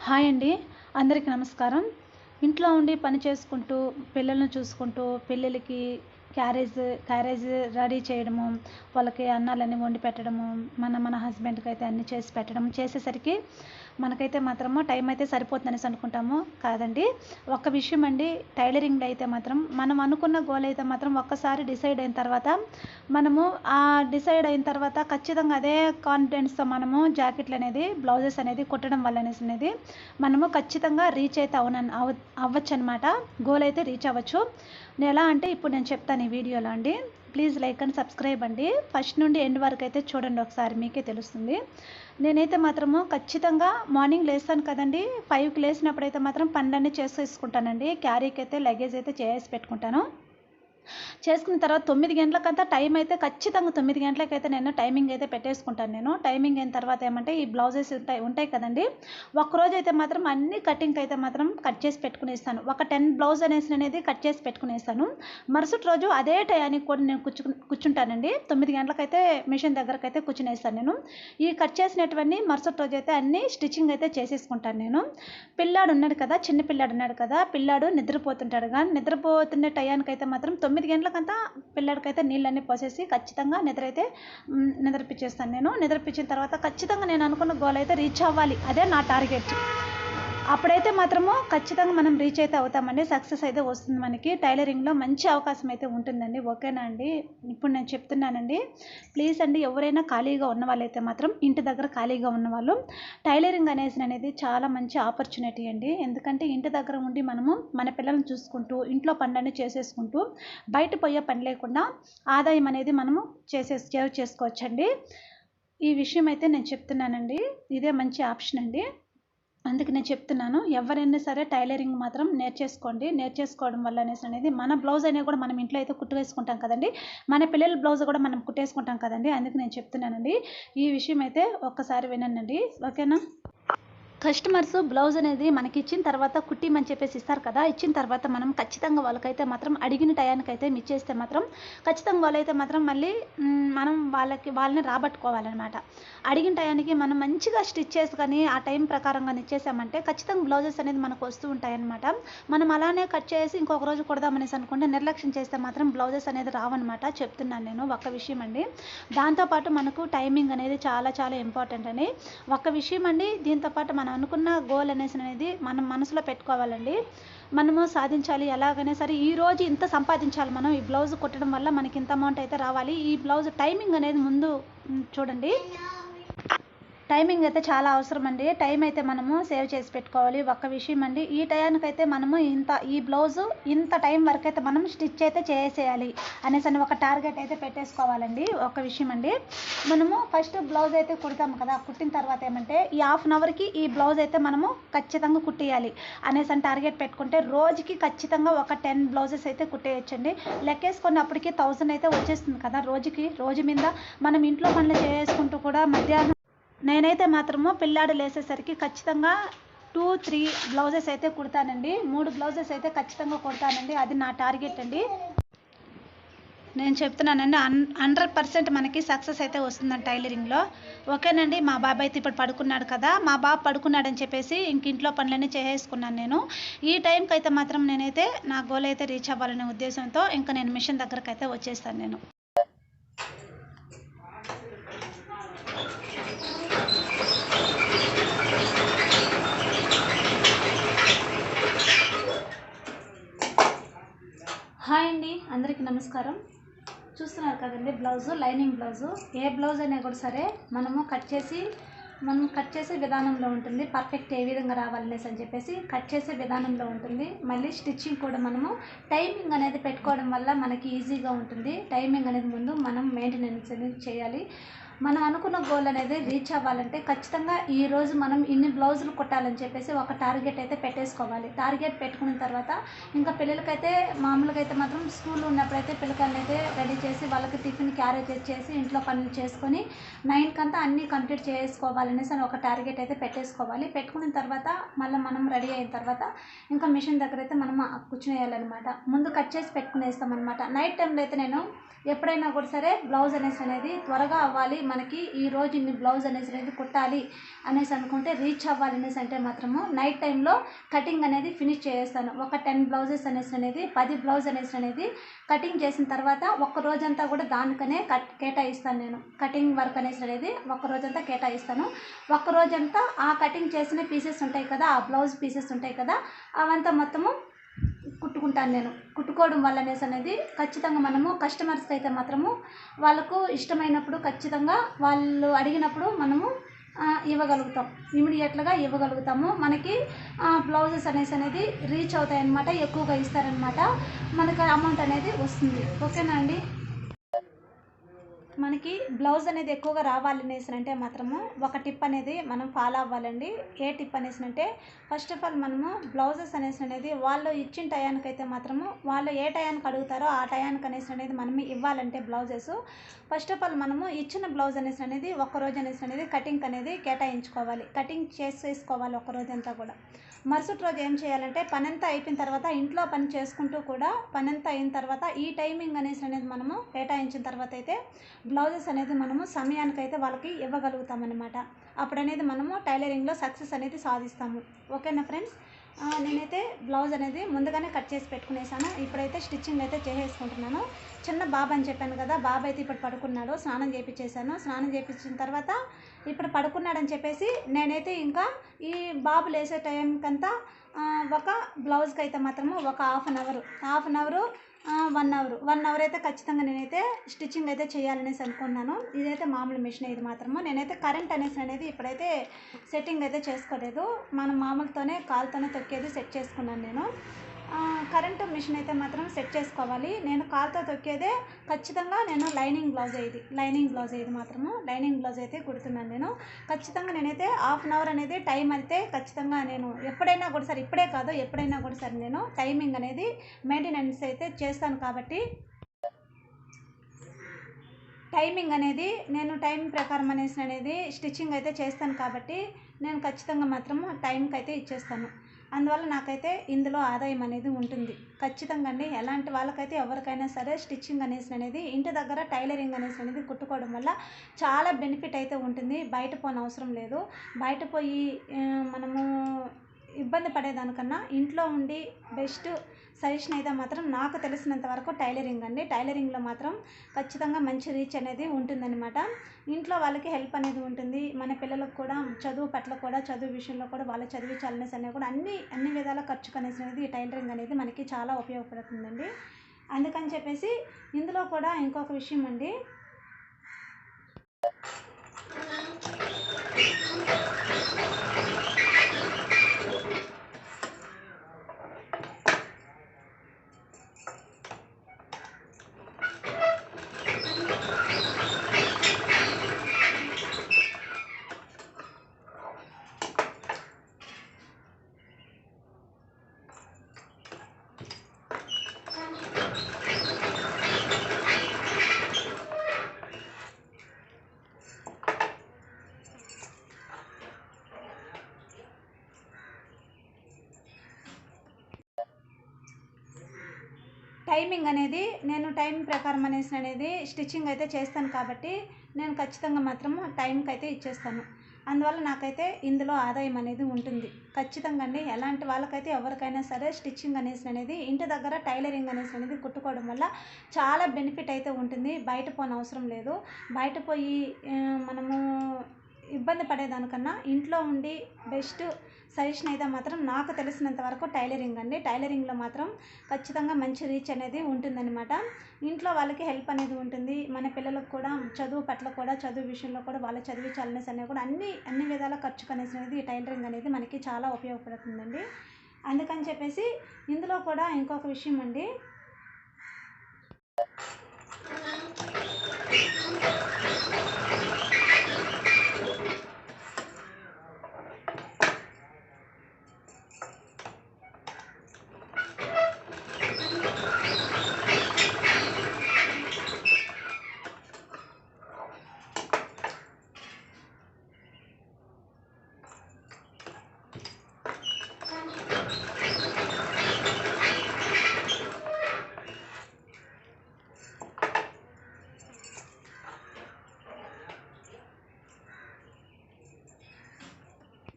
Hi అండి. అందరికీ నమస్కారం. ఇంట్లో ఉండి పని చేసుకుంటూ పిల్లల్ని చూసుకుంటూ పిల్లలకి క్యారేజ్ క్యారేజ్ రెడీ చేయడము వాళ్ళకి అన్నాలన్నీ వండి పెట్టడము మన మన హస్బెండ్కి అయితే అన్నీ చేసి పెట్టడం చేసేసరికి మనకైతే మాత్రము టైం అయితే సరిపోతుందనేసి అనుకుంటాము. కాదండి. ఒక్క విషయం అండి. టైలరింగ్లో అయితే మాత్రం మనం అనుకున్న గోల్ అయితే మాత్రం ఒక్కసారి డిసైడ్ అయిన తర్వాత మనము ఆ డిసైడ్ అయిన తర్వాత ఖచ్చితంగా అదే కాన్ఫిడెన్స్తో మనము జాకెట్లు అనేది బ్లౌజెస్ అనేది కుట్టడం వల్ల అనేసి అనేది మనము ఖచ్చితంగా రీచ్ అయితే అవున అవ అవ్వచ్చు అనమాట గోల్ అయితే రీచ్ అవ్వచ్చు. నేను ఎలా అంటే ఇప్పుడు నేను చెప్తాను ఈ వీడియోలో అండి. ప్లీజ్ లైక్ అండ్ సబ్స్క్రైబ్ అండి. ఫస్ట్ నుండి ఎండ్ వరకు అయితే చూడండి ఒకసారి మీకే తెలుస్తుంది. నేనైతే మాత్రము ఖచ్చితంగా మార్నింగ్ లేస్తాను కదండి. ఫైవ్కి లేసినప్పుడు అయితే మాత్రం పనులన్నీ చేసేసుకుంటానండి. క్యారీకి అయితే లగేజ్ అయితే చేసి పెట్టుకుంటాను. చేసుకున్న తర్వాత తొమ్మిది గంటలకంతా టైం అయితే ఖచ్చితంగా తొమ్మిది గంటలకైతే నేను టైమింగ్ అయితే పెట్టేసుకుంటాను నేను. టైమింగ్ అయిన తర్వాత ఏమంటే ఈ బ్లౌజెస్ ఉంటాయి ఉంటాయి కదండి. ఒక్కరోజు అయితే మాత్రం అన్ని కటింగ్ అయితే మాత్రం కట్ చేసి పెట్టుకునేస్తాను ఒక టెన్ బ్లౌజ్ అనేసి అనేది కట్ చేసి పెట్టుకునేస్తాను మరుసటి రోజు అదే టయానికి కూడా నేను కూర్చు కూర్చుంటానండి. తొమ్మిది గంటలకైతే మిషన్ దగ్గరకు అయితే కూర్చునేస్తాను నేను. ఈ కట్ చేసినటువంటి మరుసటి రోజు అయితే అన్ని స్టిచ్చింగ్ అయితే చేసేసుకుంటాను నేను. పిల్లాడు ఉన్నాడు కదా చిన్న పిల్లాడు ఉన్నాడు కదా పిల్లాడు నిద్రపోతుంటాడు కానీ నిద్రపోతున్న టయానికి అయితే మాత్రం తొమ్మిది గంటలకంతా పిల్లడికైతే నీళ్ళన్నీ పోసేసి ఖచ్చితంగా నిద్ర అయితే నిద్రపించేస్తాను నేను. నిద్రపించిన తర్వాత ఖచ్చితంగా నేను అనుకున్న గోల్ అయితే రీచ్ అవ్వాలి. అదే నా టార్గెట్ అప్పుడైతే మాత్రము ఖచ్చితంగా మనం రీచ్ అయితే అవుతామండి. సక్సెస్ అయితే వస్తుంది మనకి. టైలరింగ్లో మంచి అవకాశం అయితే ఉంటుందండి. ఓకేనా అండి? ఇప్పుడు నేను చెప్తున్నానండి. ప్లీజ్ అండి ఎవరైనా ఖాళీగా ఉన్న వాళ్ళైతే మాత్రం ఇంటి దగ్గర ఖాళీగా ఉన్నవాళ్ళు టైలరింగ్ అనేసి అనేది చాలా మంచి ఆపర్చునిటీ అండి. ఎందుకంటే ఇంటి దగ్గర ఉండి మనము మన పిల్లల్ని చూసుకుంటూ ఇంట్లో పనులన్నీ చేసేసుకుంటూ బయట పోయే పని లేకుండా ఆదాయం అనేది మనము చేసే సేవ్ చేసుకోవచ్చండి. ఈ విషయం అయితే నేను చెప్తున్నానండి. ఇదే మంచి ఆప్షన్ అండి. అందుకు నేను చెప్తున్నాను ఎవరైనా సరే టైలరింగ్ మాత్రం నేర్చేసుకోండి. నేర్చేసుకోవడం వల్ల అనేసి అనేది మన బ్లౌజ్ అనేది కూడా మనం ఇంట్లో అయితే కుట్టు వేసుకుంటాం కదండి. మన పిల్లల బ్లౌజ్ కూడా మనం కుట్టేసుకుంటాం కదండి. అందుకు నేను చెప్తున్నానండి. ఈ విషయం అయితే ఒక్కసారి వినండి ఓకేనా? కస్టమర్స్ బ్లౌజ్ అనేది మనకి ఇచ్చిన తర్వాత కుట్టిమని చెప్పేసి ఇస్తారు కదా ఇచ్చిన తర్వాత మనం ఖచ్చితంగా వాళ్ళకైతే మాత్రం అడిగిన టయానికైతే మిచ్చేస్తే మాత్రం ఖచ్చితంగా వాళ్ళైతే మాత్రం మళ్ళీ మనం వాళ్ళకి వాళ్ళని రాబట్టుకోవాలన్నమాట. అడిగిన టయానికి మనం మంచిగా స్టిచ్ చేసుకొని ఆ టైం ప్రకారంగా ఇచ్చేసామంటే ఖచ్చితంగా బ్లౌజెస్ అనేది మనకు వస్తూ ఉంటాయన్నమాట. మనం అలానే కట్ చేసి ఇంకొక రోజు కొడదామనేసి అనుకుంటే నిర్లక్ష్యం చేస్తే మాత్రం బ్లౌజెస్ అనేది రావన్నమాట. చెప్తున్నాను నేను ఒక్క విషయం అండి. దాంతోపాటు మనకు టైమింగ్ అనేది చాలా చాలా ఇంపార్టెంట్ అని. ఒక్క విషయం అండి దీంతోపాటు మనం అనుకున్న గోల్ అనేసి అనేది మనం మనసులో పెట్టుకోవాలండి. మనము సాధించాలి. ఎలాగైనా సరే ఈ రోజు ఇంత సంపాదించాలి మనం. ఈ బ్లౌజ్ కుట్టడం వల్ల మనకి ఇంత అమౌంట్ అయితే రావాలి. ఈ బ్లౌజ్ టైమింగ్ అనేది ముందు చూడండి. టైమింగ్ అయితే చాలా అవసరం అండి. టైం అయితే మనము సేవ్ చేసి పెట్టుకోవాలి. ఒక్క విషయం అండి ఈ టయానికైతే మనము ఇంత ఈ బ్లౌజు ఇంత టైం వరకు అయితే మనం స్టిచ్ అయితే చేసేయాలి అనేసి అని ఒక టార్గెట్ అయితే పెట్టేసుకోవాలండి. ఒక విషయం అండి మనము ఫస్ట్ బ్లౌజ్ అయితే కుడతాము కదా కుట్టిన తర్వాత ఏమంటే ఈ హాఫ్ అన్ అవర్కి ఈ బ్లౌజ్ అయితే మనము ఖచ్చితంగా కుట్టేయాలి అనేసి అని టార్గెట్ పెట్టుకుంటే రోజుకి ఖచ్చితంగా ఒక టెన్ బ్లౌజెస్ అయితే కుట్టేయచ్చండి. లెక్కేసుకున్నప్పటికీ థౌసండ్ అయితే వచ్చేస్తుంది కదా రోజుకి రోజు మీద మనం ఇంట్లో పనులు చేసుకుంటూ కూడా మధ్యాహ్నం నేనైతే మాత్రము పిల్లాడు లేసేసరికి ఖచ్చితంగా టూ త్రీ బ్లౌజెస్ అయితే కుడతానండి. మూడు బ్లౌజెస్ అయితే ఖచ్చితంగా కుడతానండి. అది నా టార్గెట్ అండి. నేను చెప్తున్నానండి అన్ హండ్రెడ్ పర్సెంట్ మనకి సక్సెస్ అయితే వస్తుందండి టైలరింగ్లో ఓకేనండి మా బాబాయ్ అయితే ఇప్పుడు పడుకున్నాడు కదా మా బాబు పడుకున్నాడని చెప్పేసి ఇంక ఇంట్లో పనులన్నీ చేసేసుకున్నాను నేను. ఈ టైంకి అయితే మాత్రం నేనైతే నా గోల్ అయితే రీచ్ అవ్వాలనే ఉద్దేశంతో ఇంకా నేను మిషన్ దగ్గరకు అయితే వచ్చేస్తాను నేను. హాయ్ అండి అందరికీ నమస్కారం. చూస్తున్నారు కదండి బ్లౌజు లైనింగ్ బ్లౌజు. ఏ బ్లౌజ్ అయినా కూడా సరే మనము కట్ చేసి మనం కట్ చేసే విధానంలో ఉంటుంది. పర్ఫెక్ట్ ఏ విధంగా రావాలనేసి అని చెప్పేసి కట్ చేసే విధానంలో ఉంటుంది. మళ్ళీ స్టిచ్చింగ్ కూడా మనము టైమింగ్ అనేది పెట్టుకోవడం వల్ల మనకి ఈజీగా ఉంటుంది. టైమింగ్ అనేది ముందు మనం మెయింటెనెన్స్ అనేది చేయాలి. మనం అనుకున్న గోల్ అనేది రీచ్ అవ్వాలంటే ఖచ్చితంగా ఈరోజు మనం ఇన్ని బ్లౌజులు కుట్టాలని చెప్పేసి ఒక టార్గెట్ అయితే పెట్టేసుకోవాలి. టార్గెట్ పెట్టుకున్న తర్వాత ఇంకా పిల్లలకైతే మామూలుగా అయితే మాత్రం స్కూల్ ఉన్నప్పుడైతే పిల్లకాయలు అయితే రెడీ చేసి వాళ్ళకి టిఫిన్ క్యారేజ్ చేసి ఇంట్లో పనులు చేసుకొని నైన్కి అంతా అన్నీ కంప్లీట్ చేసుకోవాలనేసి అని ఒక టార్గెట్ అయితే పెట్టేసుకోవాలి. పెట్టుకున్న తర్వాత మళ్ళీ మనం రెడీ అయిన తర్వాత ఇంకా మిషన్ దగ్గర అయితే మనం కూర్చునేయాలన్నమాట. ముందు కట్ చేసి పెట్టుకునేస్తాం అనమాట నైట్ టైంలో అయితే నేను ఎప్పుడైనా కూడా సరే బ్లౌజ్ అనేసి అనేది త్వరగా అవ్వాలి మనకి ఈ రోజు ఇన్ని బ్లౌజ్ అనేసి అనేది కుట్టాలి అనేసి అనుకుంటే రీచ్ అవ్వాలి అనేసి అంటే మాత్రము నైట్ టైంలో కటింగ్ అనేది ఫినిష్ చేస్తాను ఒక టెన్ బ్లౌజెస్ అనేసి అనేది పది బ్లౌజ్ అనేసి అనేది కటింగ్ చేసిన తర్వాత ఒక్క రోజంతా కూడా దానికనే కట్ కేటాయిస్తాను నేను. కటింగ్ వర్క్ అనేసి అనేది ఒక రోజంతా కేటాయిస్తాను. ఒక రోజంతా ఆ కటింగ్ చేసిన పీసెస్ ఉంటాయి కదా ఆ బ్లౌజ్ పీసెస్ ఉంటాయి కదా అవంతా మొత్తము కుట్టుకుంటాను నేను. కుట్టుకోవడం వల్ల అనేసి అనేది ఖచ్చితంగా మనము కస్టమర్స్కి అయితే మాత్రము వాళ్ళకు ఇష్టమైనప్పుడు ఖచ్చితంగా వాళ్ళు అడిగినప్పుడు మనము ఇవ్వగలుగుతాం. ఇమీడియట్గా ఇవ్వగలుగుతాము. మనకి బ్లౌజెస్ అనేసి అనేది రీచ్ అవుతాయి అన్నమాట ఎక్కువగా ఇస్తారనమాట మనకి అమౌంట్ అనేది వస్తుంది. ఓకేనా అండి? మనకి బ్లౌజ్ అనేది ఎక్కువగా రావాలి అనేసి అంటే మాత్రము ఒక టిప్ అనేది మనం ఫాలో అవ్వాలండి. ఏ టిప్ అనేసి అంటే ఫస్ట్ ఆఫ్ ఆల్ మనము బ్లౌజెస్ అనేసి అనేది వాళ్ళు ఇచ్చిన టయానికి అయితే మాత్రము వాళ్ళు ఏ టయానికి అడుగుతారో ఆ టయానికి అనేసి అనేది మనం ఇవ్వాలంటే బ్లౌజెస్ ఫస్ట్ ఆఫ్ ఆల్ మనము ఇచ్చిన బ్లౌజ్ అనేసి అనేది ఒక రోజు అనేసి అనేది కటింగ్ అనేది కేటాయించుకోవాలి. కటింగ్ చేసేసుకోవాలి ఒక రోజంతా కూడా. మరుసటి రోజు ఏం చేయాలంటే పనంతా అయిపోయిన తర్వాత ఇంట్లో పని చేసుకుంటూ కూడా పనంతా అయిన తర్వాత ఈ టైమింగ్ అనేసి అనేది మనము కేటాయించిన తర్వాత అయితే బ్లౌజెస్ అనేది మనము సమయానికి అయితే వాళ్ళకి ఇవ్వగలుగుతాం అనమాట అప్పుడు అనేది మనము టైలరింగ్లో సక్సెస్ అనేది సాధిస్తాము. ఓకేనా ఫ్రెండ్స్? నేనైతే బ్లౌజ్ అనేది ముందుగానే కట్ చేసి పెట్టుకునేసాను. ఇప్పుడైతే స్టిచ్చింగ్ అయితే చేసేసుకుంటున్నాను. చిన్న బాబు అని చెప్పాను కదా బాబు అయితే ఇప్పుడు పడుకున్నాడు స్నానం చేయించేసాను స్నానం చేయించిన తర్వాత ఇప్పుడు పడుకున్నాడని చెప్పేసి నేనైతే ఇంకా ఈ బాబు లేసే టైంకంతా ఒక బ్లౌజ్కి అయితే మాత్రము ఒక half an hour half an hour one hour one hour అయితే ఖచ్చితంగా నేనైతే స్టిచ్చింగ్ అయితే చేయాలనేసి అనుకున్నాను. ఇదైతే మామూలు మిషన్ ఇది మాత్రము. నేనైతే కరెంట్ అనేసి అనేది ఇప్పుడైతే సెట్టింగ్ అయితే చేసుకోలేదు. మనం మామూలుతోనే కాలుతోనే తొక్కేది సెట్ చేసుకున్నాను నేను. కరెంటు మిషన్ అయితే మాత్రం సెట్ చేసుకోవాలి. నేను కాలుతో తొక్కేదే ఖచ్చితంగా నేను లైనింగ్ బ్లౌజ్ ఇది లైనింగ్ బ్లౌజ్ ఇది మాత్రము లైనింగ్ బ్లౌజ్ అయితే కుడుతున్నాను నేను. ఖచ్చితంగా నేనైతే హాఫ్ అన్ అవర్ అనేది టైం అయితే ఖచ్చితంగా నేను ఎప్పుడైనా కూడా సరే ఇప్పుడే కాదు ఎప్పుడైనా కూడా సరే నేను టైమింగ్ అనేది మెయింటెనెన్స్ అయితే చేస్తాను కాబట్టి టైమింగ్ అనేది నేను టైం ప్రకారం అనేసి అనేది స్టిచ్చింగ్ అయితే చేస్తాను కాబట్టి నేను ఖచ్చితంగా మాత్రము టైంకి అయితే ఇచ్చేస్తాను. అందువల్ల నాకైతే ఇందులో ఆదాయం అనేది ఉంటుంది. ఖచ్చితంగా అండి ఎలాంటి వాళ్ళకైతే ఎవరికైనా సరే స్టిచ్చింగ్ అనేసి అనేది ఇంటి దగ్గర టైలరింగ్ అనేసి అనేది కుట్టుకోవడం వల్ల చాలా బెనిఫిట్ అయితే ఉంటుంది. బయట పోని అవసరం లేదు. బయట పోయి మనము ఇబ్బంది పడేదానికన్నా ఇంట్లో ఉండి బెస్ట్ సజెషన్ అయితే మాత్రం నాకు తెలిసినంత వరకు టైలరింగ్ అండి. టైలరింగ్లో మాత్రం ఖచ్చితంగా మంచి రీచ్ అనేది ఉంటుందన్నమాట. ఇంట్లో వాళ్ళకి హెల్ప్ అనేది ఉంటుంది. మన పిల్లలకు కూడా చదువు పట్ల కూడా చదువు విషయంలో కూడా వాళ్ళు చదివించాలనేసి అనేది కూడా అన్ని అన్ని విధాల ఖర్చు కనేసి అనేది టైలరింగ్ అనేది మనకి చాలా ఉపయోగపడుతుందండి. అందుకని చెప్పేసి ఇందులో కూడా ఇంకొక విషయం అండి. టైమింగ్ అనేది నేను టైం ప్రకారం అనేసి అనేది స్టిచ్చింగ్ అయితే చేస్తాను కాబట్టి నేను ఖచ్చితంగా మాత్రము టైంకి అయితే ఇచ్చేస్తాను. అందువల్ల నాకైతే ఇందులో ఆదాయం అనేది ఉంటుంది. ఖచ్చితంగా అండి ఎలాంటి వాళ్ళకైతే ఎవరికైనా సరే స్టిచ్చింగ్ అనేసి అనేది ఇంటి దగ్గర టైలరింగ్ అనేసి అనేది కుట్టుకోవడం వల్ల చాలా బెనిఫిట్ అయితే ఉంటుంది. బయట పోని అవసరం లేదు. బయట పోయి మనము ఇబ్బంది పడేదానికన్నా ఇంట్లో ఉండి బెస్ట్ సజెషన్ అయితే మాత్రం నాకు తెలిసినంత వరకు టైలరింగ్ అండి. టైలరింగ్లో మాత్రం ఖచ్చితంగా మంచి రీచ్ అనేది ఉంటుందన్నమాట. ఇంట్లో వాళ్ళకి హెల్ప్ అనేది ఉంటుంది. మన పిల్లలకు కూడా చదువు పట్ల కూడా చదువు విషయంలో కూడా వాళ్ళు చదివించాలనేసి అనేవి కూడా అన్ని అన్ని విధాల ఖర్చు కనేసి అనేది ఈ టైలరింగ్ అనేది మనకి చాలా ఉపయోగపడుతుందండి. అందుకని చెప్పేసి ఇందులో కూడా ఇంకొక విషయం అండి.